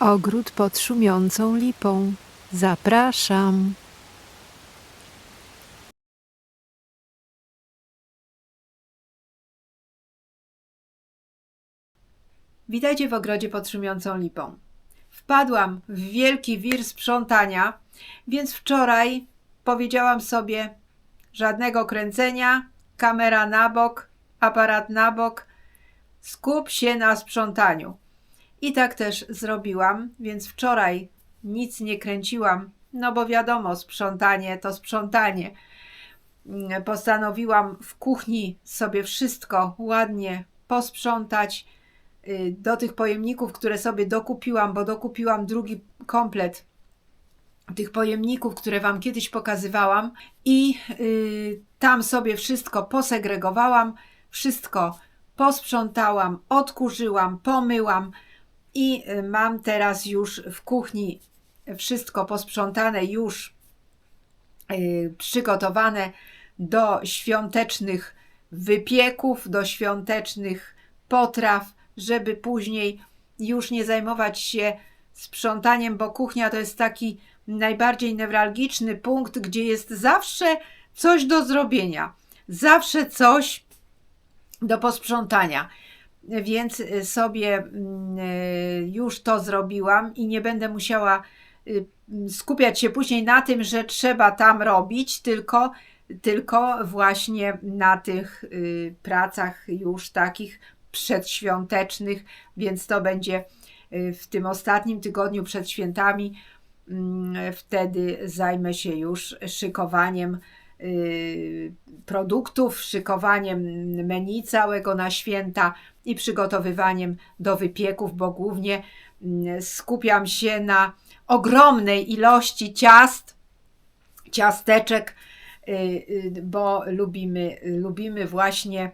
Ogród pod szumiącą lipą. Zapraszam. Witajcie w ogrodzie pod szumiącą lipą. Wpadłam w wielki wir sprzątania, więc wczoraj powiedziałam sobie: żadnego kręcenia, kamera na bok, aparat na bok, skup się na sprzątaniu. I tak też zrobiłam, więc wczoraj nic nie kręciłam, no bo wiadomo, sprzątanie to sprzątanie. Mm, Postanowiłam w kuchni sobie wszystko ładnie posprzątać y, do tych pojemników, które sobie dokupiłam, bo dokupiłam drugi komplet tych pojemników, które Wam kiedyś pokazywałam, i y, tam sobie wszystko posegregowałam, wszystko posprzątałam, odkurzyłam, pomyłam i y, mam teraz już w kuchni wszystko posprzątane, już y, przygotowane do świątecznych wypieków, do świątecznych potraw, żeby później już nie zajmować się sprzątaniem, bo kuchnia to jest taki najbardziej newralgiczny punkt, gdzie jest zawsze coś do zrobienia, zawsze coś do posprzątania. Więc y, sobie mm, y, już to zrobiłam i nie będę musiała y, skupiać się później na tym, że trzeba tam robić, tylko, tylko właśnie na tych pracach już takich przedświątecznych, więc to będzie w tym ostatnim tygodniu przed świętami. Mm, Wtedy zajmę się już szykowaniem produktów, szykowaniem menu całego na święta i przygotowywaniem do wypieków, bo głównie mm, skupiam się na ogromnej ilości ciast, ciasteczek, y, y, bo lubimy, lubimy właśnie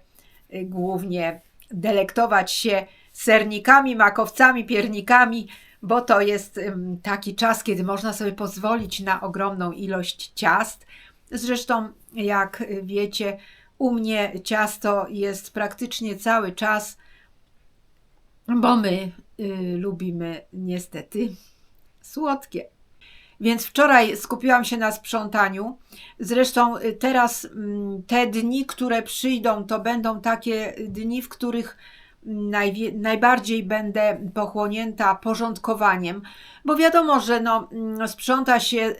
y, głównie delektować się sernikami, makowcami, piernikami, bo to jest taki czas, kiedy można sobie pozwolić na ogromną ilość ciast. Zresztą, jak wiecie, u mnie ciasto jest praktycznie cały czas, bo my y, lubimy niestety słodkie. Więc wczoraj skupiłam się na sprzątaniu. Zresztą y, teraz mm, te dni, które przyjdą, to będą takie dni, w których najbardziej będę pochłonięta porządkowaniem, bo wiadomo, że no, mm, sprząta się y,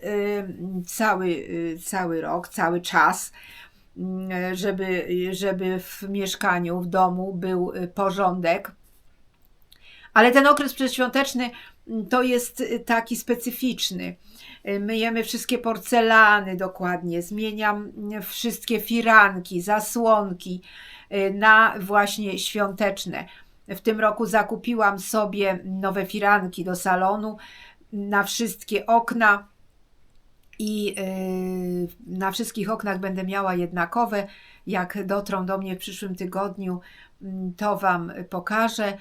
cały, y, cały rok, cały czas, mm, żeby, żeby w mieszkaniu, w domu był y, porządek. Ale ten okres przedświąteczny mm, to jest taki specyficzny. Y, Myjemy wszystkie porcelany dokładnie, zmieniam mm, wszystkie firanki, zasłonki y, na właśnie świąteczne. W tym roku zakupiłam sobie nowe firanki do salonu na wszystkie okna i y, na wszystkich oknach będę miała jednakowe. Jak dotrą do mnie w przyszłym tygodniu, mm, to Wam pokażę.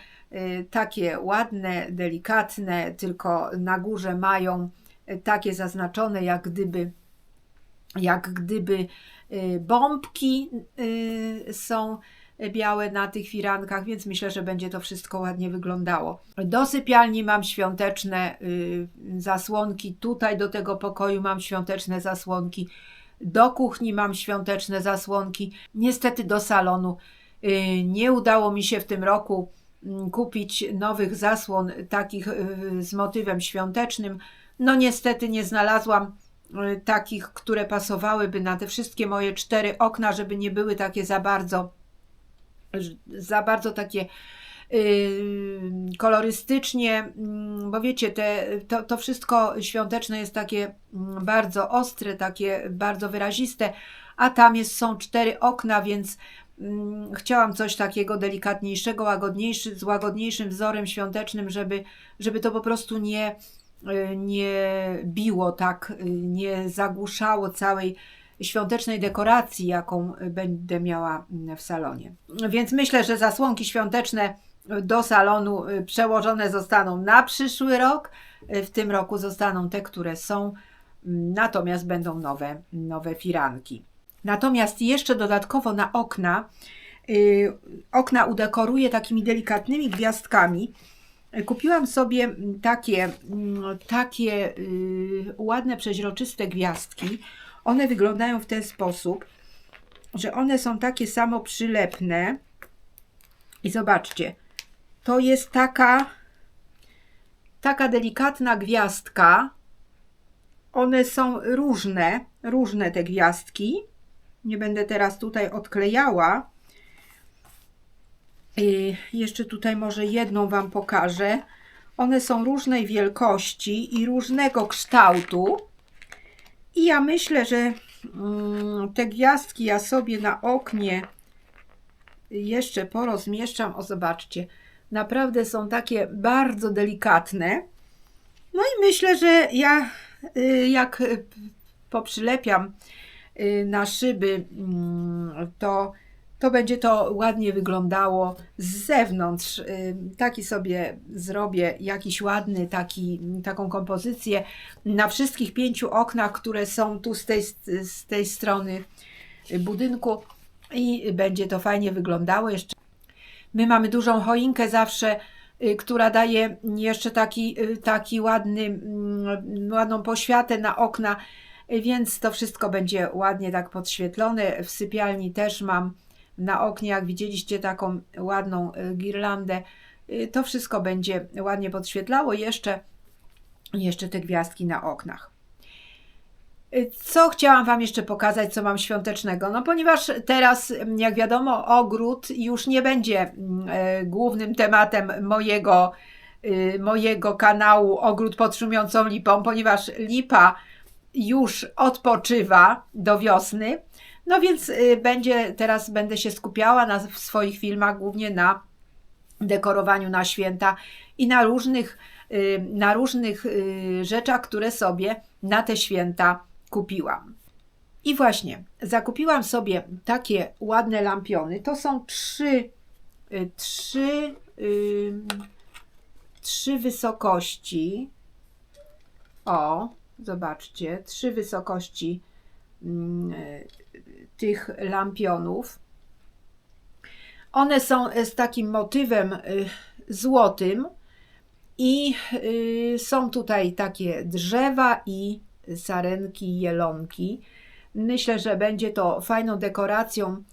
Takie ładne, delikatne, tylko na górze mają takie zaznaczone, jak gdyby, jak gdyby y, bombki y, są białe na tych firankach, więc myślę, że będzie to wszystko ładnie wyglądało. Do sypialni mam świąteczne zasłonki, tutaj do tego pokoju mam świąteczne zasłonki, do kuchni mam świąteczne zasłonki. Niestety do salonu nie udało mi się w tym roku mm, kupić nowych zasłon takich z motywem świątecznym. No niestety nie znalazłam y, takich, które pasowałyby na te wszystkie moje cztery okna, żeby nie były takie za bardzo za bardzo takie yy, kolorystycznie, mm, bo wiecie, te, to, to wszystko świąteczne jest takie mm, bardzo ostre, takie bardzo wyraziste, a tam jest, są cztery okna, więc mm, chciałam coś takiego delikatniejszego, łagodniejszy, z łagodniejszym wzorem świątecznym, żeby, żeby to po prostu nie, y, nie biło tak, y, nie zagłuszało całej świątecznej dekoracji, jaką będę miała w salonie. Więc myślę, że zasłonki świąteczne do salonu y, przełożone zostaną na przyszły rok. Y, W tym roku zostaną te, które są, mm, natomiast będą nowe, nowe firanki. Natomiast jeszcze dodatkowo na okna, y, okna udekoruję takimi delikatnymi gwiazdkami. Kupiłam sobie takie, takie y, ładne, przeźroczyste gwiazdki. One wyglądają w ten sposób, że one są takie samo przylepne. I zobaczcie, to jest taka, taka delikatna gwiazdka. One są różne, różne te gwiazdki. Nie będę teraz tutaj odklejała. Y, Jeszcze tutaj może jedną Wam pokażę. One są różnej wielkości i różnego kształtu. I ja myślę, że mm, te gwiazdki ja sobie na oknie jeszcze porozmieszczam. O, zobaczcie. Naprawdę są takie bardzo delikatne. No i myślę, że ja y, jak poprzylepiam y, na szyby, mm, to, to będzie to ładnie wyglądało z zewnątrz. Y, Taki sobie zrobię jakiś ładny, taki, taką kompozycję na wszystkich pięciu oknach, które są tu z tej, z tej strony budynku i będzie to fajnie wyglądało. Jeszcze My mamy dużą choinkę zawsze, y, która daje jeszcze taki, y, taki ładny, mm, ładną poświatę na okna, więc to wszystko będzie ładnie tak podświetlone. W sypialni też mam na oknie, jak widzieliście, taką ładną y, girlandę. Y, To wszystko będzie ładnie podświetlało. Jeszcze, jeszcze te gwiazdki na oknach. Y, Co chciałam Wam jeszcze pokazać, co mam świątecznego? No, ponieważ teraz, mm, jak wiadomo, ogród już nie będzie mm, głównym tematem mojego, mojego kanału Ogród pod szumiącą lipą, ponieważ lipa już odpoczywa do wiosny. No więc y, będzie, teraz będę się skupiała na, w swoich filmach głównie na dekorowaniu na święta i na różnych, y, na różnych y, rzeczach, które sobie na te święta kupiłam. I właśnie, zakupiłam sobie takie ładne lampiony. To są trzy, trzy, y, trzy wysokości. O, zobaczcie, trzy wysokości mm, tych lampionów. One są z takim motywem y, złotym i y, są tutaj takie drzewa i sarenki, jelonki. Myślę, że będzie to fajną dekoracją,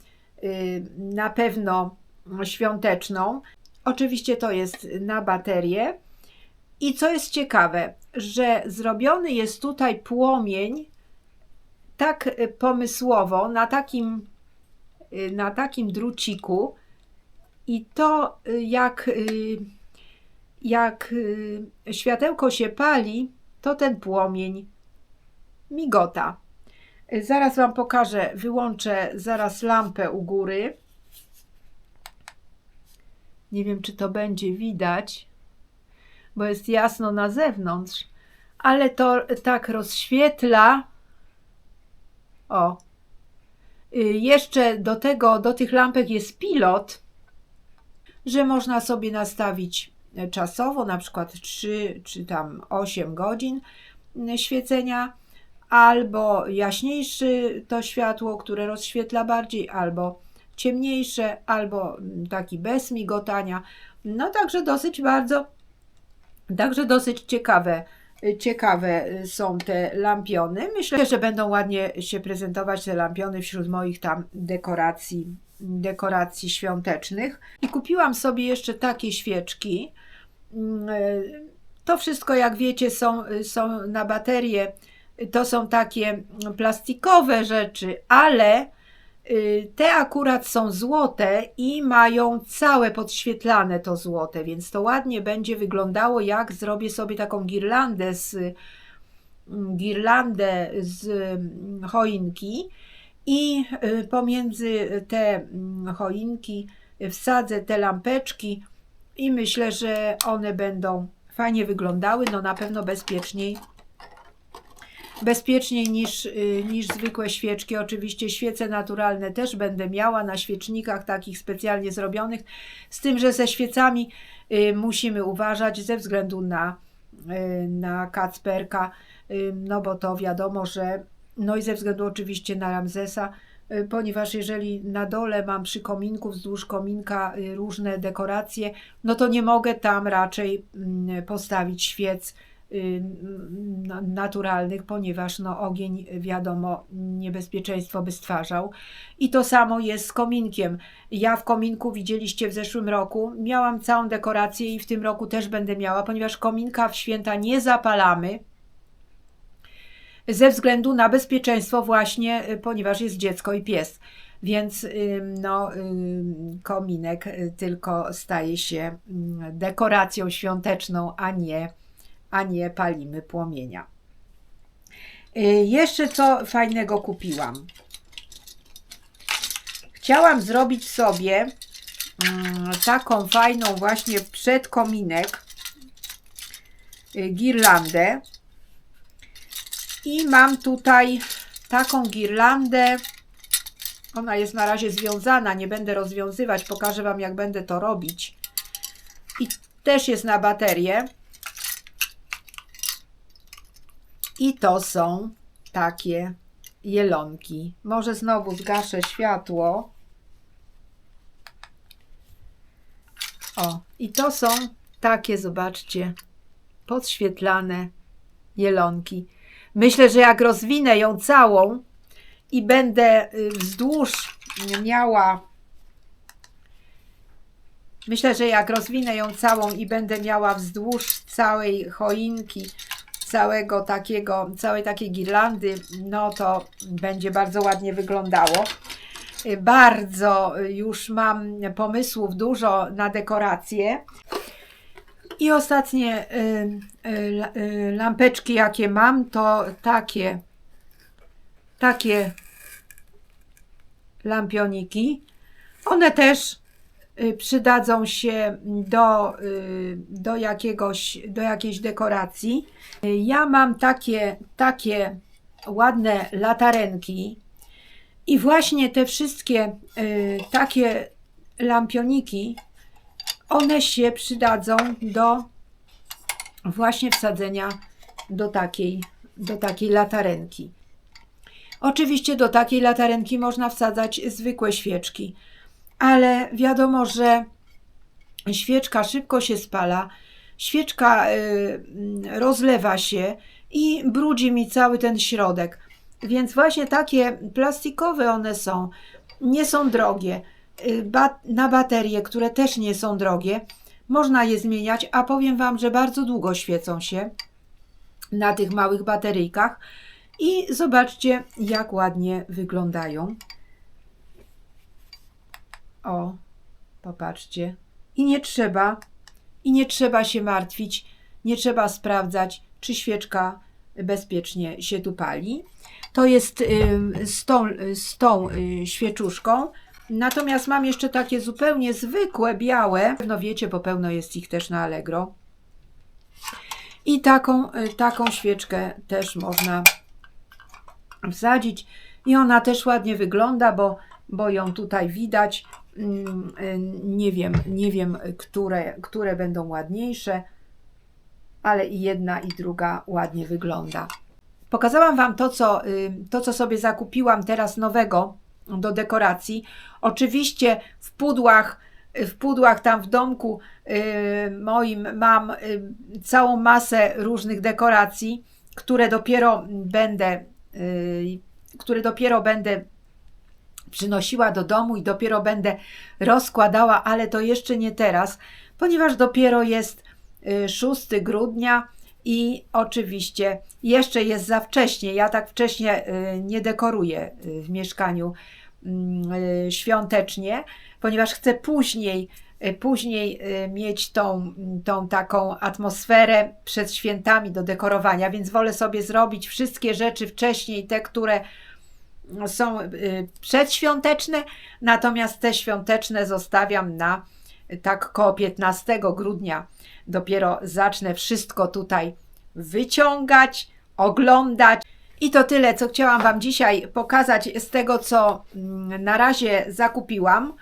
na pewno świąteczną. Oczywiście to jest na baterię. I co jest ciekawe, że zrobiony jest tutaj płomień tak y, pomysłowo na takim, y, na takim druciku. I to y, jak, jak światełko się pali, to ten płomień migota. Zaraz Wam pokażę, wyłączę zaraz lampę u góry. Nie wiem, czy to będzie widać, bo jest jasno na zewnątrz, ale to tak rozświetla. O. Y, Jeszcze do tego, do tych lampek jest pilot, że można sobie nastawić e, czasowo, na przykład 3 czy tam 8 godzin świecenia, albo jaśniejszy to światło, które rozświetla bardziej, albo ciemniejsze, albo taki bez migotania. No także dosyć bardzo, także dosyć ciekawe, ciekawe y, są te lampiony. Myślę, że będą ładnie się prezentować te lampiony wśród moich tam dekoracji, dekoracji świątecznych. I kupiłam sobie jeszcze takie świeczki. Mm, y, To wszystko, jak wiecie, są, są na baterie. To są takie plastikowe rzeczy, ale te akurat są złote i mają całe podświetlane to złote, więc to ładnie będzie wyglądało, jak zrobię sobie taką girlandę z mm, girlandę z mm, choinki i y, pomiędzy te mm, choinki wsadzę te lampeczki i myślę, że one będą fajnie wyglądały, no na pewno bezpieczniej bezpieczniej niż, y, niż zwykłe świeczki. Oczywiście świece naturalne też będę miała na świecznikach takich specjalnie zrobionych, z tym, że ze świecami y, musimy uważać ze względu na, y, na Kacperka, no bo to wiadomo, że no i ze względu oczywiście na Ramzesa, ponieważ jeżeli na dole mam przy kominku, wzdłuż kominka różne dekoracje, no to nie mogę tam raczej mm, postawić świec naturalnych, ponieważ no, ogień, wiadomo, niebezpieczeństwo by stwarzał. I to samo jest z kominkiem. Ja w kominku widzieliście w zeszłym roku, miałam całą dekorację i w tym roku też będę miała, ponieważ kominka w święta nie zapalamy ze względu na bezpieczeństwo właśnie, y, ponieważ jest dziecko i pies. Więc ym, no, kominek y, tylko staje się ym, dekoracją świąteczną, a nie, a nie palimy płomienia. Y, Jeszcze co fajnego kupiłam. Chciałam zrobić sobie mm, taką fajną właśnie przedkominek y, girlandę. I mam tutaj taką girlandę. Ona jest na razie związana, nie będę rozwiązywać, pokażę Wam jak będę to robić. I też jest na baterię. I to są takie jelonki. Może znowu zgaszę światło. O, i to są takie, zobaczcie, podświetlane jelonki. Myślę, że jak rozwinę ją całą i będę y, wzdłuż miała. Myślę, że jak rozwinę ją całą i będę miała wzdłuż całej choinki, całego takiego, całej takiej girlandy, no to będzie bardzo ładnie wyglądało. Y, Bardzo y, już mam pomysłów dużo na dekoracje. I ostatnie y, la- lampeczki, jakie mam, to takie, takie lampioniki. One też przydadzą się do, y, do, jakiegoś, do jakiejś dekoracji. Y, Ja mam takie, takie ładne latarenki i właśnie te wszystkie y, takie lampioniki one się przydadzą do właśnie wsadzenia do takiej, do takiej latarenki. Oczywiście do takiej latarenki można wsadzać zwykłe świeczki, ale wiadomo, że świeczka szybko się spala, świeczka y, rozlewa się i brudzi mi cały ten środek. Więc właśnie takie plastikowe one są, nie są drogie y, na baterie, które też nie są drogie. Można je zmieniać, a powiem Wam, że bardzo długo świecą się na tych małych bateryjkach. I zobaczcie, jak ładnie wyglądają. O, popatrzcie. I nie trzeba, i nie trzeba się martwić, nie trzeba sprawdzać, czy świeczka bezpiecznie się tu pali. To jest z tą, z tą y, świeczuszką. Natomiast mam jeszcze takie zupełnie zwykłe, białe. No wiecie, bo pełno jest ich też na Allegro. I taką, y, taką świeczkę też można wsadzić. I ona też ładnie wygląda, bo, bo ją tutaj widać. Mm, y, Nie wiem, nie wiem, które, które będą ładniejsze, ale i jedna, i druga ładnie wygląda. Pokazałam Wam to co, y, to, co sobie zakupiłam teraz nowego do dekoracji. Oczywiście w pudłach, w pudłach tam w domku y, moim mam y, całą masę różnych dekoracji, które dopiero będę, które dopiero będę przynosiła do domu i dopiero będę rozkładała, ale to jeszcze nie teraz, ponieważ dopiero jest y, 6 grudnia i oczywiście jeszcze jest za wcześnie. Ja tak wcześnie y, nie dekoruję y, w mieszkaniu mm, y, świątecznie, ponieważ chcę później, y, później y, mieć tą, tą taką atmosferę przed świętami do dekorowania, więc wolę sobie zrobić wszystkie rzeczy wcześniej, te, które są y, przedświąteczne, natomiast te świąteczne zostawiam na tak koło 15 grudnia. Dopiero zacznę wszystko tutaj wyciągać, oglądać. I to tyle, co chciałam Wam dzisiaj pokazać z tego, co mm, na razie zakupiłam.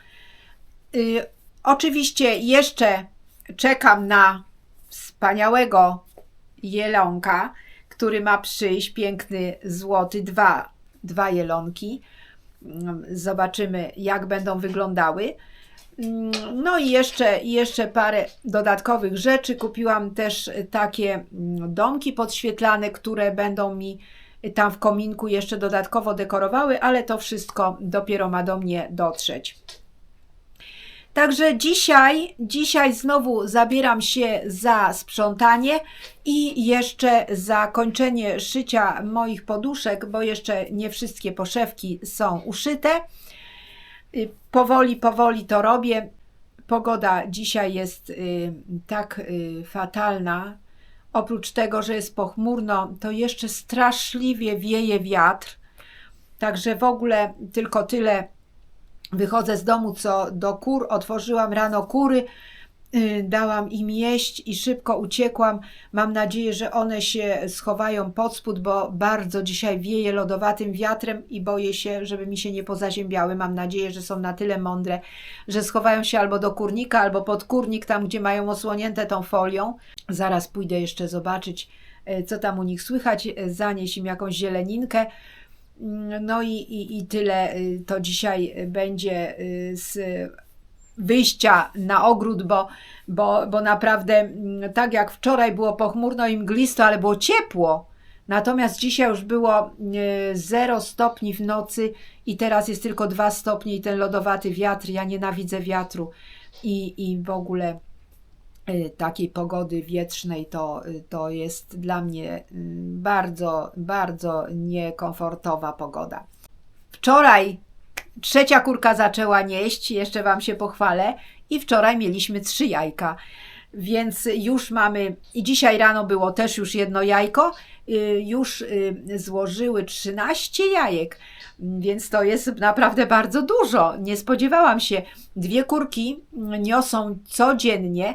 Y, oczywiście jeszcze czekam na wspaniałego jelonka, który ma przyjść, piękny, złoty, dwa, dwa jelonki. Mm, Zobaczymy, jak będą wyglądały. Mm, No i jeszcze, jeszcze parę dodatkowych rzeczy. Kupiłam też takie mm, domki podświetlane, które będą mi tam w kominku jeszcze dodatkowo dekorowały, ale to wszystko dopiero ma do mnie dotrzeć. Także dzisiaj, dzisiaj znowu zabieram się za sprzątanie i jeszcze za kończenie szycia moich poduszek, bo jeszcze nie wszystkie poszewki są uszyte. Y, Powoli, powoli to robię. Pogoda dzisiaj jest y, tak y, fatalna. Oprócz tego, że jest pochmurno, to jeszcze straszliwie wieje wiatr. Także w ogóle tylko tyle wychodzę z domu co do kur, otworzyłam rano kury, y, dałam im jeść i szybko uciekłam. Mam nadzieję, że one się schowają pod spód, bo bardzo dzisiaj wieje lodowatym wiatrem i boję się, żeby mi się nie pozaziębiały. Mam nadzieję, że są na tyle mądre, że schowają się albo do kurnika, albo pod kurnik, tam gdzie mają osłonięte tą folią. Zaraz pójdę jeszcze zobaczyć, y, co tam u nich słychać, zanieść im jakąś zieleninkę. No i, i, i tyle y, to dzisiaj będzie y, z wyjścia na ogród, bo, bo, bo naprawdę mm, tak jak wczoraj było pochmurno i mglisto, ale było ciepło. Natomiast dzisiaj już było 0 stopni w nocy i teraz jest tylko 2 stopnie i ten lodowaty wiatr. Ja nienawidzę wiatru i, i w ogóle y, takiej pogody wietrznej to, y, to jest dla mnie y, bardzo, bardzo niekomfortowa pogoda. Wczoraj trzecia kurka zaczęła nieść, jeszcze Wam się pochwalę, i wczoraj mieliśmy trzy jajka. Więc już mamy, i dzisiaj rano było też już jedno jajko, y, już y, złożyły 13 jajek, więc to jest naprawdę bardzo dużo. Nie spodziewałam się. Dwie kurki niosą codziennie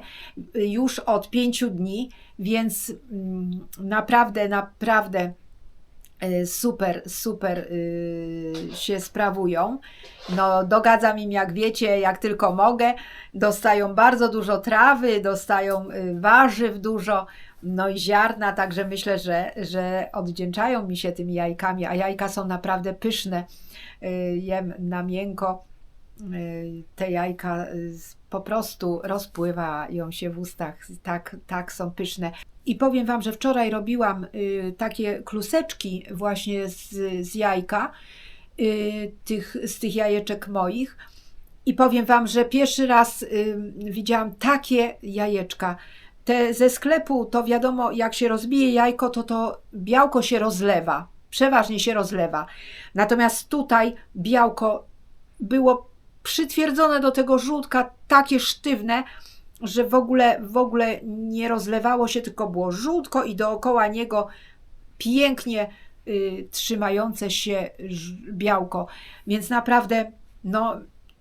y, już od pięciu dni, więc mm, naprawdę, naprawdę super, super y, się sprawują. No, dogadzam im, jak wiecie, jak tylko mogę. Dostają bardzo dużo trawy, dostają y, warzyw dużo, no i ziarna, także myślę, że, że oddzięczają mi się tymi jajkami, a jajka są naprawdę pyszne. Y, Jem na miękko te jajka, y, po prostu rozpływa ją się w ustach, tak, tak są pyszne. I powiem Wam, że wczoraj robiłam y, takie kluseczki właśnie z, z jajka, y, tych, z tych jajeczek moich. I powiem Wam, że pierwszy raz y, widziałam takie jajeczka. Te ze sklepu, to wiadomo, jak się rozbije jajko, to to białko się rozlewa. Przeważnie się rozlewa. Natomiast tutaj białko było przytwierdzone do tego żółtka, takie sztywne, że w ogóle, w ogóle nie rozlewało się, tylko było żółtko i dookoła niego pięknie y, trzymające się białko. Więc naprawdę, no,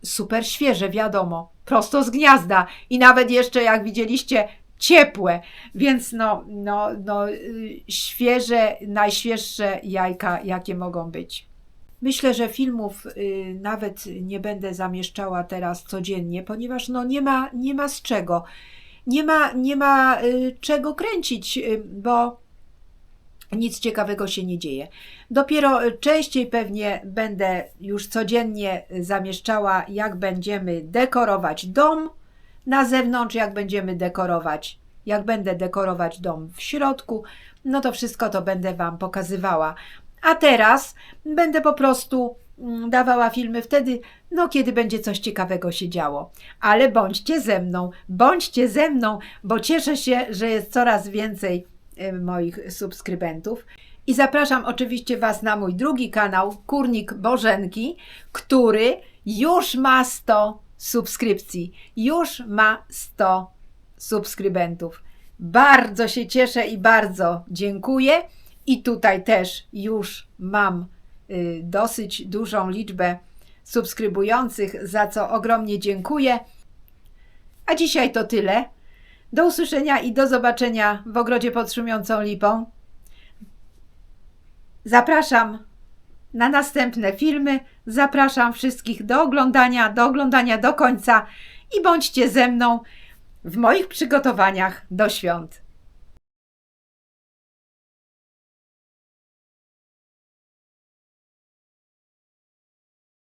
super świeże, wiadomo, prosto z gniazda i nawet jeszcze, jak widzieliście, ciepłe, więc no, no, no, y, świeże, najświeższe jajka, jakie mogą być. Myślę, że filmów y, nawet nie będę zamieszczała teraz codziennie, ponieważ no nie ma, nie ma z czego. Nie ma, nie ma y, czego kręcić, y, bo nic ciekawego się nie dzieje. Dopiero częściej pewnie będę już codziennie zamieszczała, jak będziemy dekorować dom na zewnątrz, jak będziemy dekorować, jak będę dekorować dom w środku. No to wszystko to będę Wam pokazywała. A teraz będę po prostu mm, dawała filmy wtedy, no kiedy będzie coś ciekawego się działo. Ale bądźcie ze mną, bądźcie ze mną, bo cieszę się, że jest coraz więcej moich subskrybentów. I zapraszam oczywiście Was na mój drugi kanał, Kurnik Bożenki, który już ma 100 subskrypcji. Już ma 100 subskrybentów. Bardzo się cieszę i bardzo dziękuję. I tutaj też już mam y, dosyć dużą liczbę subskrybujących, za co ogromnie dziękuję. A dzisiaj to tyle. Do usłyszenia i do zobaczenia w ogrodzie pod szumiącą lipą. Zapraszam na następne filmy. Zapraszam wszystkich do oglądania, do oglądania do końca i bądźcie ze mną w moich przygotowaniach do świąt.